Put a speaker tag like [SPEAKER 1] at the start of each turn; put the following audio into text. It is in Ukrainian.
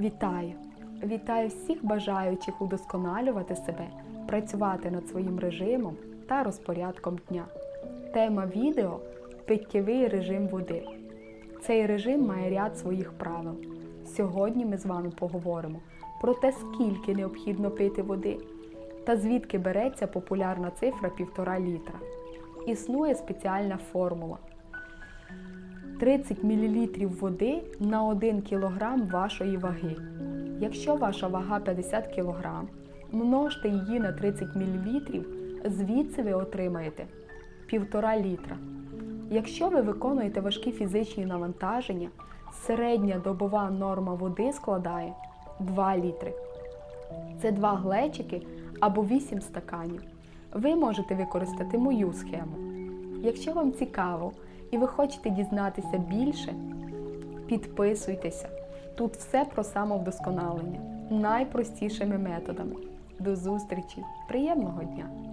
[SPEAKER 1] Вітаю! Вітаю всіх бажаючих удосконалювати себе, працювати над своїм режимом та розпорядком дня. Тема відео питтєвий режим води. Цей режим має ряд своїх правил. Сьогодні ми з вами поговоримо про те, скільки необхідно пити води та звідки береться популярна цифра 1,5 літра. Існує спеціальна формула. 30 мл води на 1 кг вашої ваги. Якщо ваша вага 50 кг, множте її на 30 мл, звідси ви отримаєте 1,5 літра. Якщо ви виконуєте важкі фізичні навантаження, середня добова норма води складає 2 літри. Це 2 глечики або 8 стаканів. Ви можете використати мою схему. Якщо вам цікаво і ви хочете дізнатися більше, підписуйтеся. Тут все про самовдосконалення найпростішими методами. До зустрічі! Приємного дня!